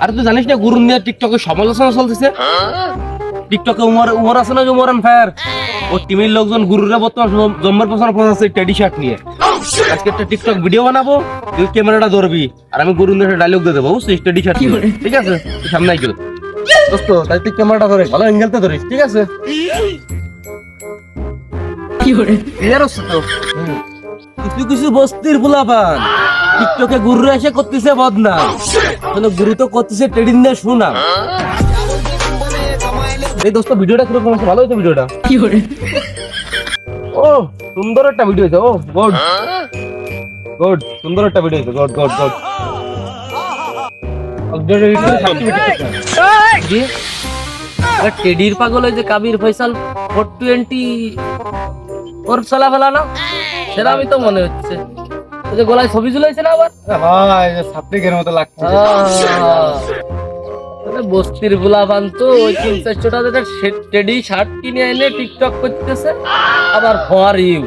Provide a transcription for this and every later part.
আরে তুই জানিস না গুরু নিয়ে টিকটকে সমালোচনা চলতেছে? টিকটকে উমর আছে না ওর টিমের লোকজন গুরুরা বর্তমান জম্বার পছন্দ পছন্দ টেডি শার্ট নিয়ে। আজকে একটা টিকটক ভিডিও বানাবো তুই ক্যামেরাটা ধরবি আর আমি গুরু নিয়ে ডায়লগ দিয়ে দেবো বুঝছিস? টেডি শার্ট নিয়ে। ঠিক আছে? সামনে আইগো দোস্ত তাই তুই ক্যামেরাটা ধরে ভালো অ্যাঙ্গেলটা ধরিস ঠিক আছে? তো। কিছু কিছু বস্তির ফুলাপান টিকটকে গুরু এসে করতেছে বদনাম। মানে গুরু তো করতেছে ট্রেডিং দিয়ে শোনা এই দোস্ত ভিডিওটা কীরকম ভালো হয়েছে ভিডিওটা ও সুন্দর একটা ভিডিও হয়েছে। ও গুড গুড সুন্দর একটা ভিডিও হয়েছে। গুড গুড গুড টেডির পাগল ওই যে কাবির ফয়সাল ফোর টোয়েন্টি ওর চলা ফেলা না? সেটা আমি তো মনে হচ্ছে। ওই যে গলায় ছবি ঝুলাইছে না আবার? সাপ্লিকের মতো লাগছে। বস্তির গুলাবান তো ওই তিন চারশো টাকা টেডি শার্ট কিনে এনে টিকটক করতেছে। আবার ফর ইউ।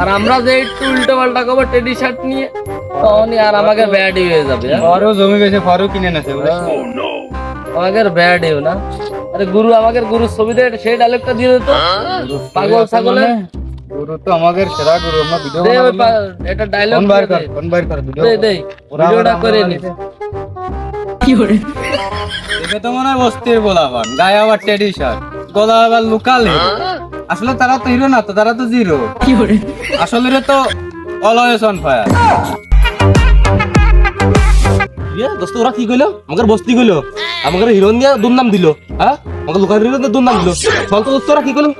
আর আমরা যে একটু উল্টো পাল্টা করব টেডি শার্ট নিয়ে তখনই আর আমাকে ব্যাড হয়ে যাবে হ্যাঁ? ফরও জমি বেশি ফরও কিনে নেছে আমাকে ব্যাড ইউ না। আরে গুরু আমাকে গুরু ছবিতে সেই ডায়লগটা দিয়ে দিত পাগল ছাগলে গুরু তো আমাদের সেরা গুরু আমরা ভিডিও এটা ডায়লগ ফোন বাইর কর ফোন বাইর কর ভিডিও দে দে ভিডিওটা করে নি। দেখে তো মনে হয় বস্তির বলাবান গায়ে আবার টেডি শার্ট গলা আবার লুকালে। আসলে তারা তো হিরো না তো তারা তো জিরো আসলে রে তো অলওয়েজ অন ফায়ার ইয়ে দোস্ত ওরা কি কইলো? আমাকে বস্তি কইলো। আমাকে হিরোইন দিয়া দুর্নাম দিল। হ্যাঁ? আমাকে লোকাল হিরোইন দিয়ে দুর্নাম দিল। চল তো দোস্ত ওরা কি কইলো?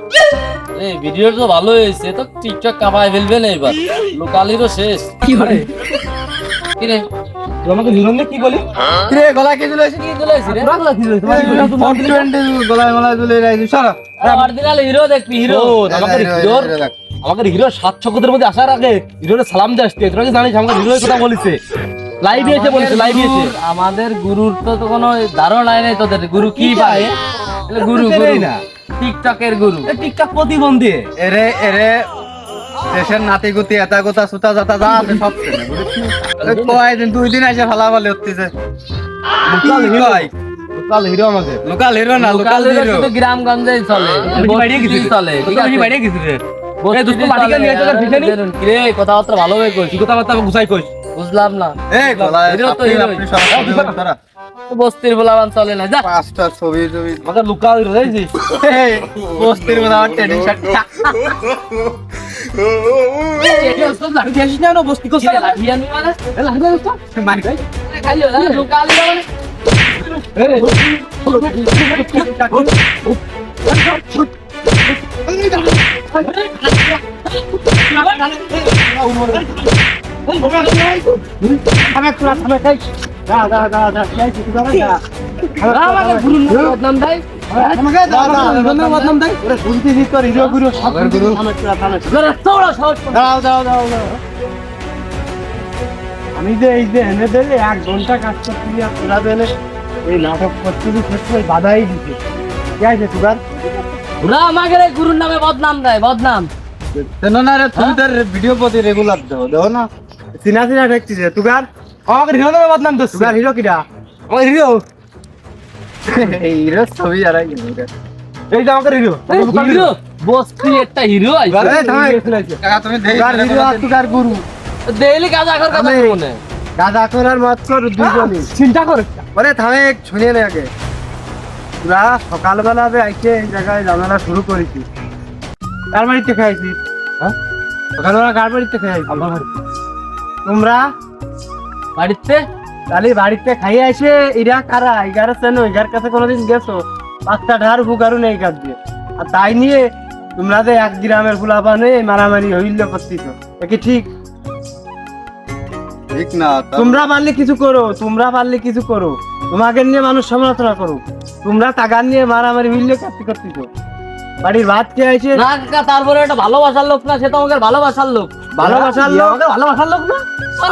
এই ভিডিও তো ভালো হয়েছে তো টিকটক কামাই ফেলবে না এবার লোকাল হিরো শেষ। কি করে? কি রে তুই আমাকে কি বলি? রে? গলা কে রে দিলে রাইছি সারা। অরিজিনাল হিরো দেখবি হিরো। আমাকে হিরোর আমাকে হিরো সাত মধ্যে আসার আগে হিরোর সালাম তোরা জানিস আমাকে হিরোর কথা বলিছে? লাইভে এসে বলেছে লাইভে এসে। আমাদের গুরুর তো তো কোনো ধারণাই নেই তোদের। গুরু কি পায় গুরু গুরু। না। টিকটকের গুরু। টিকটক প্রতিবন্ধী। এরে এরে দেশের নাতি গুতি এটা গোতা সুতা জাতা যা আছে সব চেনে বুঝেছিস? ওই কয়দিন দুই দিন এসে ফালা ফালি উঠতেছে লোকাল হিরো? লোকাল হিরো আমাদের। লোকাল হিরো না লোকাল হিরো গ্রামগঞ্জেই চলে বস্তিতেই চলে পিছনে? কি রে কথাবার্তা ভালোভাবে কইস। কথাবার্তা গুছাই কইস। বুঝলাম না। বস্তির বলাবান চলে না যা পাঁচটা ছবি ছবি আমাকে লোকাল হিরো দেখছিস এই, বস্তির মধ্যে আমার টেডি শার্ট আমি যে এই যে এনে দিলে এক ঘণ্টা কাজ করছি আর তোরা দিলে এই নাটক করতে ক্ষেত্রে বাধাই দিতে ঠিক আছে তোরা ওরা আমাকে রে গুরুর নামে বদনাম দেয় বদনাম। কেন না রে তুমি তোর ভিডিও প্রতি রেগুলার দেও দেও না। চিনা চিনা দেখছিস তুগার আমাকে হিরো নামে বদনাম দিচ্ছে তুগার হিরো কিরা আমার হিরো। এই হিরো ছবি আর এই যে আমাকে হিরো। হিরো? বস্তি একটা হিরো থামে। কাকা তুমি দেই তুগার হিরো আর তুগার গুরু। ডেইলি কাজ আকার কথা মনে দাদা করার মাত্র দুজনই। চিন্তা করে ওরে থামে শুনিয়ে নে আগে। তোরা সকালবেলা বে আইসে এই জায়গায় ঝামেলা শুরু করেছিস কার বাড়িতে খাইছিস? হ্যাঁ? সকালবেলা কার বাড়িতে খাইছিস? আমার বাড়িতে। তোমরা? বাড়িতে? তাহলে বাড়িতে খাইয়ে আসে এরা কারা? এগারো চেনো এগার কাছে কোনোদিন গেছো? পাঁচটা ঢার ফুকারু নেই কাজ দিয়ে। আর তাই নিয়ে তোমরা যে এক গ্রামের ফুলাপা নেই মারামারি হইল এ কি ঠিক? ঠিক না তোমরা পারলে কিছু করো তোমরা পারলে কিছু করো। তোমাকে নিয়ে মানুষ সমালোচনা করো। তোমরা টাকা নিয়ে মারামারি মিললে কাটতে করতেছ। বাড়ির ভাত খেয়ে আছে না কাকা তারপরে একটা ভালোবাসার লোক না সে তো আমাকে ভালোবাসার লোক। ভালোবাসার লোক? ভালোবাসার লোক না?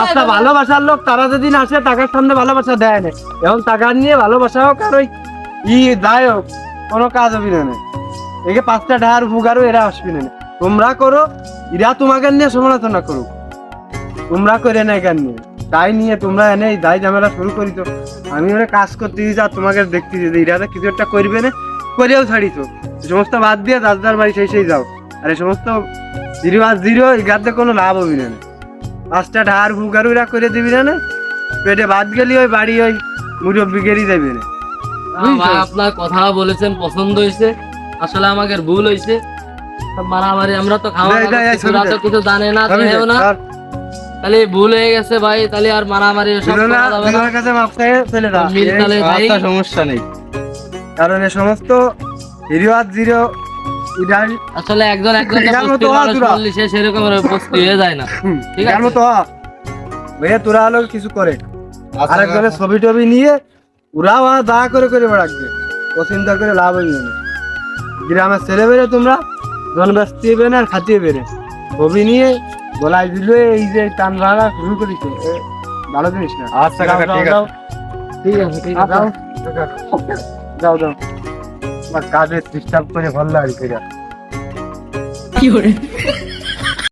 আচ্ছা ভালোবাসার লোক তারা যেদিন আসে টাকার সামনে ভালোবাসা দেয় না। এখন টাকা নিয়ে ভালোবাসা হোক আর ওই ই দায় হোক কোনো কাজ হবে না। একে পাঁচটা ঢার ভুগারও এরা আসবে না। তোমরা করো এরা তোমাকে নিয়ে সমালোচনা করো তোমরা করে না এখান নিয়ে। তাই নিয়ে তোমরা এনে এই দায় ঝামেলা শুরু করি তো। আমি ওরা কাজ করতে দিই যা তোমাকে দেখতে দিই এরা কিছু একটা করবে না করেও ছাড়ি তো। সমস্ত বাদ দিয়ে দাদার বাড়ি সেই সেই যাও। আর এই সমস্ত জিরো আর জিরো এগাতে কোনো লাভ হবে না। পাঁচটা ঢার ভুগারুরা করে দিবি না পেটে ভাত গেলি ওই বাড়ি ওই মুরব্বি গেরি দেবে না। আপনার কথা বলেছেন পছন্দ হয়েছে। আসলে আমাকে ভুল হয়েছে। মারামারি আমরা তো খাওয়া কিছু জানে না না। তাহলে ভুল হয়ে গেছে ভাই তাহলে আর মারামারি যাবে সমস্যা নেই। কারণ এ সমস্ত আর জিরো আসলে একজন একজন। সে সেরকম বস্তি হয়ে যায় না। ঠিক আছে। হ। ভাইয়া তোরা হলো কিছু করে। আচ্ছা, আরেকজনের ছবি টবি নিয়ে ওরাও আর দা করে করে বেড়াচ্ছে ও চিন্তা করে লাভ হইবে না গ্রামের ছেলে বেড়ে তোমরা জন ব্যস্ত হবে আর খাতিয়ে বেড়ে ছবি নিয়ে গলায় দিল এই যে টান ভাড়া শুরু করেছে। ভালো জিনিস না। আচ্ছা যাও, ঠিক আছে। ঠিক আছে যাও। যাও যাও। কাজে ডিস্টার্ব করে ভালো লাগে কি